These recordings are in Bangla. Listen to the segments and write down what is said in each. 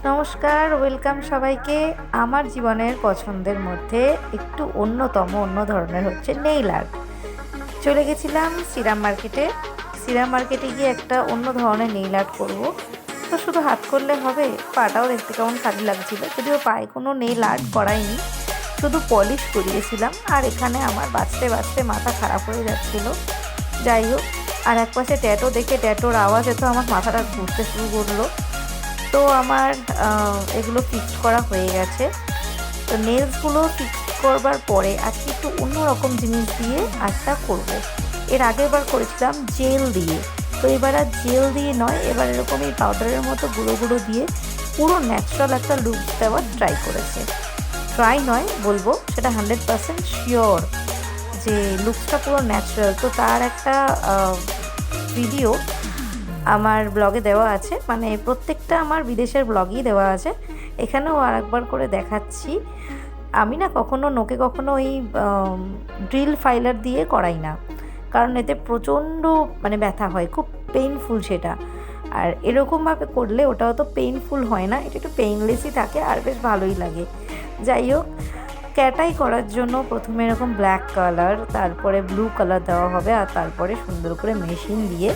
নমস্কার ওয়েলকাম সবাইকে। আমার জীবনের পছন্দের মধ্যে একটু অন্যতম, অন্য ধরনের হচ্ছে নেইল আর্ট চলে গেছিলাম সিরাম মার্কেটে সিরাম মার্কেটে গিয়ে একটা অন্য ধরনের নেইল আর্ট করব। তো শুধু হাত করলে হবে, পাটাও দেখতে কেমন খালি লাগছিল। যদিও পায়ে কোনো নেইল আর্ট করাইনি, শুধু পলিশ করিয়েছিলাম। আর এখানে আমার বাঁচতে বাঁচতে মাথা খারাপ হয়ে যাচ্ছিল। যাই হোক, আর এক পাশে ট্যাটো দেখে ট্যাটোর আওয়াজে তো আমার মাথাটা ঘুরতে শুরু করল। তো আমার এগুলো ফিক্সড করা হয়ে গেছে। তো নেলসগুলো ফিক্সড করবার পরে আজকে একটু অন্যরকম জিনিস দিয়ে আর্টটা করব। এর আগের বার করেছিলাম জেল দিয়ে। তো এবার আর জেল দিয়ে নয়, এবার এরকম এই পাউডারের মতো গুঁড়ো গুঁড়ো দিয়ে পুরো ন্যাচারাল একটা লুক দেওয়ার ট্রাই করেছে। ট্রাই নয়, বলব, সেটা হান্ড্রেড পার্সেন্ট শিওর যে লুকসটা পুরো ন্যাচারাল তো তার একটা ভিডিও আমার ব্লগে দেওয়া আছে। মানে প্রত্যেকটা আমার বিদেশের ব্লগই দেওয়া আছে। এখানেও আর একবার করে দেখাচ্ছি। আমি না কখনো নোকে কখনো ওই ড্রিল ফাইলার দিয়ে করাই না। কারণ এতে প্রচণ্ড মানে ব্যথা হয়, খুব পেইনফুল সেটা। আর এরকমভাবে করলে ওটাও তো পেইনফুল হয় না, এটা একটু পেইনলেসই থাকে, আর বেশ ভালোই লাগে। যাই হোক ক্যাটাই করার জন্য প্রথমে এরকম ব্ল্যাক কালার তারপরে ব্লু কালার দেওয়া হবে, আর তারপরে সুন্দর করে মেশিন দিয়ে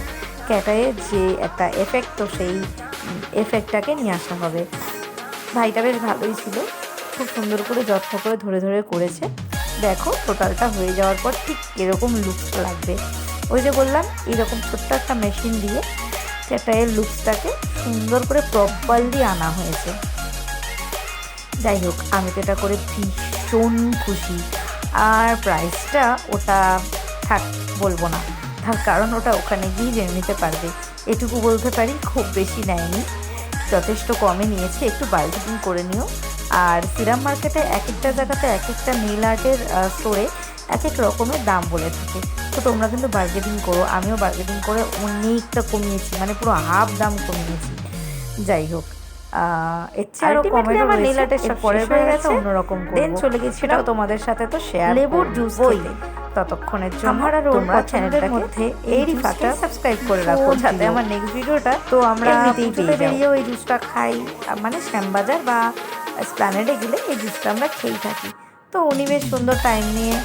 ক্যাটাইয়ের যে একটা এফেক্ট তো সেই এফেক্টটাকে নিয়ে আসা হবে। ভাইটা বেশ ভালোই ছিল। খুব সুন্দর করে যত্ন করে ধরে ধরে করেছে। দেখো টোটালটা হয়ে যাওয়ার পর ঠিক এরকম লুকস লাগবে। ওই যে বললাম, এরকম ছোট্ট একটা মেশিন দিয়ে ক্যাটায়ের লুকসটাকে সুন্দর করে প্রপারলি আনা হয়েছে। যাই হোক, আমি তো এটা করে ভীষণ খুশি। আর প্রাইসটা ওটা থাক, বলব না। তার কারণ ওটা ওখানে গিয়ে জেনে নিতে পারবে। এটুকু বলতে পারি খুব বেশি নেয়নি। যথেষ্ট কমে নিয়েছে একটু বার্গেনিং করে নিও। আর সিরাম মার্কেটে এক একটা জায়গাতে এক একটা নীল আর্টের স্টোরে এক এক রকমের দাম বলে থাকে। তো তোমরা কিন্তু বার্গেনিং করো আমিও বার্গেনিং করে অনেকটা কমিয়েছি মানে পুরো হাফ দাম কমিয়েছি। যাই হোক আরও Ultimately আমার সব পরের বার গেছে। গেছে। অন্যরকম Then চলে সেটাও তোমাদের সাথে তো শেয়ার লেবুর খেতে। ততক্ষণের জন্য আমার আর ওর চ্যানেলটার মধ্যে এই এই juice ফাঁকটা টা সাবস্ক্রাইব করে রাখো। যাতে আমার নেক্সট ভিডিওটা তো আমরা বেরিয়েও এই জুসটা খাই মানে শ্যামবাজার বা স্প্ল্যানেডে গেলে এই জুসটা আমরা খেয়েই থাকি। তো উনি বেশ সুন্দর টাইম নিয়ে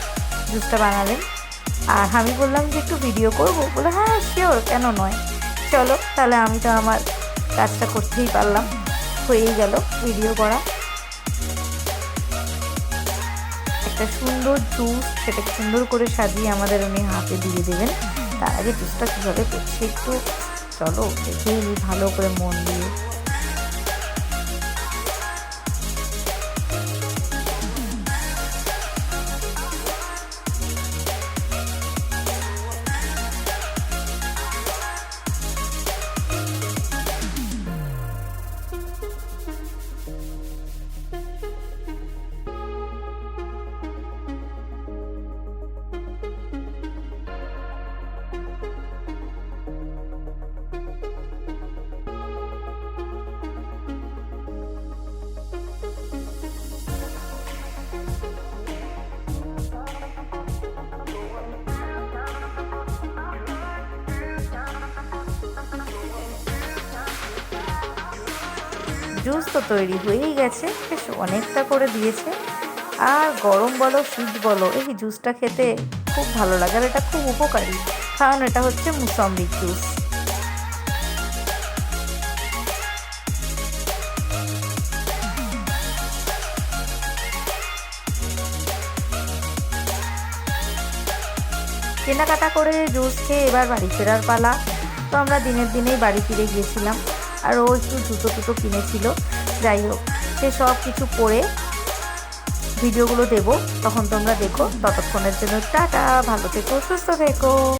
জুসটা বানালেন। আর আমি বললাম যে একটু ভিডিও করব। বলে হ্যাঁ শিওর কেন নয়? চলো তাহলে আমি তো আমার কাজটা করতেই পারলাম। হয়েই গেল ভিডিও করা। একটা সুন্দর জুস, সেটাকে সুন্দর করে সাজিয়ে আমাদের উনি হাতে দিয়ে দেবেন। তার আগে জুসটা কীভাবে করছে একটু? চলো, দেখে ভালো করে মন দিয়ে। জুস তো তৈরি হয়েই গেছে। বেশ অনেকটা করে দিয়েছে। আর গরম বলো, শীত বলো, এই জুসটা খেতে খুব ভালো লাগে আর এটা খুব উপকারী। কারণ এটা হচ্ছে মুসম্বির জুস। কেনাকাটা করে জুস খেয়ে এবার বাড়ি ফেরার পালা। তো আমরা দিনের দিনেই বাড়ি ফিরে গিয়েছিলাম। আর ও একটু জুতো টুতো কিনেছিল। যাই হোক, সে সব কিছু পরে ভিডিওগুলো দেবো। তখন তোমরা দেখো। ততক্ষণের জন্য টাটা, ভালো থেকো, সুস্থ থেকো।